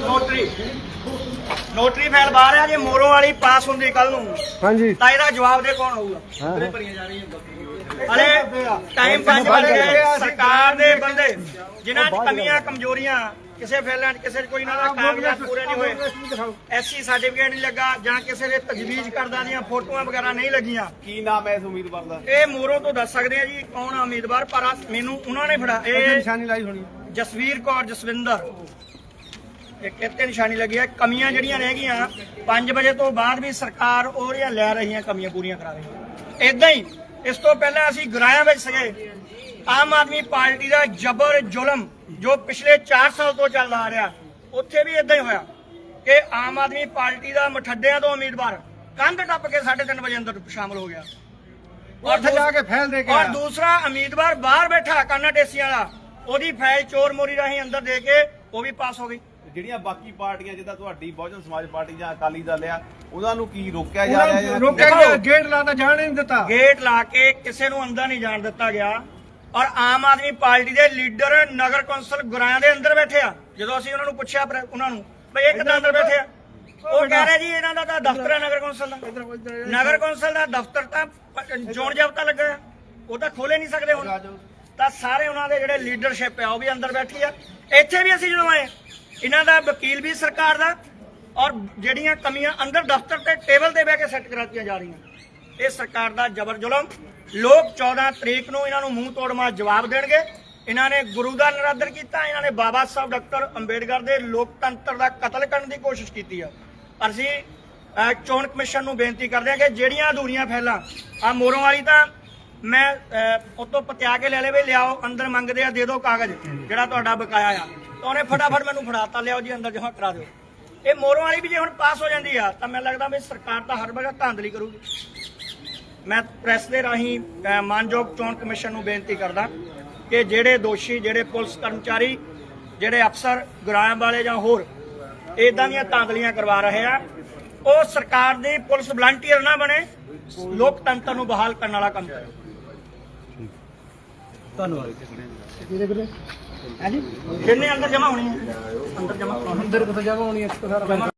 Notary. Notary file ਬਾਹਰ ਆ ਜੇ ਮੋਰੋਂ ਵਾਲੀ ਪਾਸ ਹੁੰਦੀ ਕੱਲ ਨੂੰ ਹਾਂਜੀ। ਤਾਂ ਇਹਦਾ ਜਵਾਬ ਦੇ ਕੌਣ ਹੋਊਗਾ? ਹਲੇ ਟਾਈਮ ਪੰਜ ਵੱਜ ਗਏ ਸਰਕਾਰ ਦੇ ਬੰਦੇ ਜਿਨ੍ਹਾਂ 'ਚ ਕਮੀਆਂ ਕਮਜ਼ੋਰੀਆਂ ਕਿਸੇ ਫੈਲਾਂ 'ਚ ਕਿਸੇ 'ਚ ਕੋਈ ਇਹਨਾਂ ਦਾ ਕਾਗਜ਼ਾਤ ਪੂਰੇ ਨਹੀਂ ਹੋਏ। ਐਸਸੀ ਸਰਟੀਫਿਕੇਟ ਨਹੀਂ ਲੱਗਾ ਜਾਂ ਕਿਸੇ ਦੇ ਤਜਵੀਜ਼ ਕਰਦਾ ਦੀਆਂ ਫੋਟੋਆਂ ਵਗੈਰਾ ਨਹੀਂ ਲੱਗੀਆਂ। ਕੀ ਨਾਮ ਹੈ ਇਸ ਉਮੀਦਵਾਰ ਦਾ? ਇਹ ਮੋਰੋਂ ਤੋਂ ਦੱਸ ਸਕਦੇ ਆ ਜੀ ਕੌਣ ਆ ਉਮੀਦਵਾਰ ਪਰ ਮੈਨੂੰ ਉਹਨਾਂ ਨੇ ਫੜਾ ਇਹ ਨਿਸ਼ਾਨੀ ਲਾਈ ਹੋਣੀ। ਜਸਵੀਰ ਕੌਰ ਜਸਵਿੰਦਰ। ਇੱਕ ਇੱਥੇ ਨਿਸ਼ਾਨੀ ਲੱਗੀ ਹੈ ਕਮੀਆਂ ਜਿਹੜੀਆਂ ਰਹਿ ਗਈਆਂ 5 ਵਜੇ ਤੋਂ ਬਾਅਦ ਵੀ ਸਰਕਾਰ ਉਹਦੀਆਂ ਲੈ ਰਹੀਆਂ ਕਮੀਆਂ ਪੂਰੀਆਂ ਕਰਾ ਰਹੀ ਹੈ ਇਦਾਂ ਹੀ ਇਸ ਤੋਂ ਪਹਿਲਾਂ ਅਸੀਂ ਗੁਰਾਇਆ ਵਿੱਚ ਸੀਗੇ। ਆਮ ਆਦਮੀ ਪਾਰਟੀ ਦਾ ਜ਼ਬਰ ਜ਼ੁਲਮ ਜੋ ਪਿਛਲੇ 4 ਸਾਲ ਤੋਂ ਚੱਲਦਾ ਆ ਰਿਹਾ ਉੱਥੇ ਵੀ ਇਦਾਂ ਹੀ ਹੋਇਆ ਕਿ ਆਮ ਆਦਮੀ ਪਾਰਟੀ ਦਾ ਮਠੱਡਿਆਂ ਤੋਂ ਉਮੀਦਵਾਰ ਕੰਧ ਟੱਪ ਕੇ 3:30 ਵਜੇ ਅੰਦਰ ਸ਼ਾਮਲ ਹੋ ਗਿਆ। ਉੱਥੇ ਜਾ ਕੇ ਫੈਲ ਦੇ ਕੇ ਔਰ। ਦੂਸਰਾ ਉਮੀਦਵਾਰ ਬਾਹਰ ਬੈਠਾ ਕਾਨਾ ਟੇਸੀਆਂ ਵਾਲਾ। ਉਹਦੀ ਫਾਈਲ ਚੋਰ ਮੋਰੀ ਰਾਹੀਂ ਅੰਦਰ ਦੇ ਕੇ ਉਹ ਵੀ ਪਾਸ ਹੋ ਗਈ। ਜਿਹੜੀਆਂ ਬਾਕੀ ਪਾਰਟੀਆਂ ਜਿੱਦਾਂ ਤੁਹਾਡੀ ਬਹੁਜਨ ਸਮਾਜ ਪਾਰਟੀ ਜਾਂ ਅਕਾਲੀ ਦਲ ਆ ਉਹਨਾਂ ਨੂੰ ਕੀ ਰੋਕਿਆ ਜਾ ਰਿਹਾ ਹੈ? ਰੋਕਿਆ ਗਿਆ ਗੇਟ ਲਾਤਾ ਜਾਣ ਨਹੀਂ ਦਿੱਤਾ। ਗੇਟ ਲਾ ਕੇ ਕਿਸੇ ਨੂੰ ਅੰਦਰ ਨਹੀਂ ਜਾਣ ਦਿੱਤਾ ਗਿਆ ਔਰ ਆਮ ਆਦਮੀ ਪਾਰਟੀ ਦੇ ਲੀਡਰ ਨਗਰ ਕੌਂਸਲ ਗੁਰਾਇਆਂ ਦੇ ਅੰਦਰ ਬੈਠੇ ਆ। ਜਦੋਂ ਅਸੀਂ ਉਹਨਾਂ ਨੂੰ ਪੁੱਛਿਆ ਉਹਨਾਂ ਨੂੰ ਬਈ ਇਹ ਕਿੱਦਾਂ ਅੰਦਰ ਬੈਠੇ ਆ? ਉਹ ਕਹਿ ਰਹੇ ਜੀ ਇਹਨਾਂ ਦਾ ਤਾਂ ਦਫ਼ਤਰ ਹੈ ਨਗਰ ਕੌਂਸਲ ਦਾ। ਨਗਰ ਕੌਂਸਲ ਦਾ ਦਫ਼ਤਰ ਤਾਂ ਚੋਣ ਜਾਬਤਾ ਲੱਗਾ। ਉਹ ਤਾਂ ਖੋਲੇ ਨਹੀਂ ਸਕਦੇ ਹੁਣ। ਤਾਂ ਸਾਰੇ ਉਹਨਾਂ ਦੇ ਜਿਹੜੇ ਲੀਡਰਸ਼ਿਪ ਆ, ਉਹ ਵੀ ਅੰਦਰ ਬੈਠੀ ਆ। ਇੱਥੇ ਵੀ ਅਸੀਂ ਜਦੋਂ ਆਏ, ਇਹਨਾਂ ਦਾ ਵਕੀਲ ਵੀ ਸਰਕਾਰ ਦਾ ਔਰ ਜਿਹੜੀਆਂ ਕਮੀਆਂ ਅੰਦਰ ਦਫ਼ਤਰ ਤੇ ਟੇਬਲ ਤੇ ਬਹਿ ਕੇ ਸੈੱਟ ਕਰਾਤੀਆਂ ਜਾ ਰਹੀਆਂ। ਇਹ ਸਰਕਾਰ ਦਾ ਜ਼ਬਰ ਜ਼ੁਲਮ। ਲੋਕ 14 ਤਰੀਕ ਨੂੰ ਇਹਨਾਂ ਨੂੰ ਮੂੰਹ ਤੋੜ ਮਾਰ ਜਵਾਬ ਦੇਣਗੇ। ਇਹਨਾਂ ਨੇ ਗੁਰੂ ਦਾ ਨਰਾਦਰ ਕੀਤਾ, ਇਹਨਾਂ ਨੇ ਬਾਬਾ ਸਾਹਿਬ ਡਾਕਟਰ ਅੰਬੇਡਕਰ ਦੇ ਲੋਕਤੰਤਰ ਦਾ ਕਤਲ ਕਰਨ ਦੀ ਕੋਸ਼ਿਸ਼ ਕੀਤੀ ਆ। ਅਸੀਂ ਚੋਣ ਕਮਿਸ਼ਨ ਨੂੰ ਬੇਨਤੀ ਕਰਦੇ ਹਾਂ ਕਿ ਜਿਹੜੀਆਂ ਅਧੂਰੀਆਂ ਫੈਲਾਂ ਆ ਮੋਰੋਂ ਵਾਲੀ ਤਾਂ ਮੈਂ ਉਤੋਂ ਪਤਿਆ ਕੇ ਲੈ ਲੈ ਲਿਆਓ, ਅੰਦਰ ਮੰਗਦੇ ਆ, ਦੇ ਦਿਓ ਕਾਗਜ਼, ਜਿਹੜਾ ਤੁਹਾਡਾ ਬਕਾਇਆ ਆ। ਤਾਂ ਉਹਨੇ ਫਟਾਫਟ ਮੈਨੂੰ ਫੜਾਤਾ, ਲਿਆਓ ਜੀ, ਅੰਦਰ ਜਮ੍ਹਾਂ ਕਰਾ ਦਿਓ। ਇਹ ਮੋਰੋਂ ਵਾਲੀ ਵੀ ਜੇ ਹੁਣ ਪਾਸ ਹੋ ਜਾਂਦੀ ਆ, ਤਾਂ ਮੈਨੂੰ ਲੱਗਦਾ ਵੀ ਸਰਕਾਰ ਤਾਂ ਹਰ ਵਗਾ ਧਾਂਦਲੀ ਕਰੂਗੀ। ਮੈਂ ਪ੍ਰੈਸ ਦੇ ਰਾਹੀਂ ਮਾਨਯੋਗ ਚੋਣ ਕਮਿਸ਼ਨ ਨੂੰ ਬੇਨਤੀ ਕਰਦਾ ਕਿ ਜਿਹੜੇ ਦੋਸ਼ੀ, ਜਿਹੜੇ ਪੁਲਿਸ ਕਰਮਚਾਰੀ, ਜਿਹੜੇ ਅਫਸਰ ਗੁਰਾਇਆਂ ਵਾਲੇ ਜਾਂ ਹੋਰ ਇਦਾਂ ਦੀਆਂ ਧਾਂਦਲੀਆਂ ਕਰਵਾ ਰਹੇ ਆ, ਉਹ ਸਰਕਾਰ ਦੀ ਪੁਲਿਸ ਵਲੰਟੀਅਰ ਨਾ ਬਣੇ, ਲੋਕਤੰਤਰ ਨੂੰ ਬਹਾਲ ਕਰਨ ਵਾਲਾ ਕੰਮ ਕਰੇ। ਕਿੰਨੇ ਅੰਦਰ ਜਮਾ ਹੋਣੀ ਹੈ। ਅੰਦਰ ਜਮਾ ਅੰਦਰ ਕਿੱਥੇ ਜਾਵਾਂ ਹੋਣੀ ਇੱਕ ਸਾਰਾ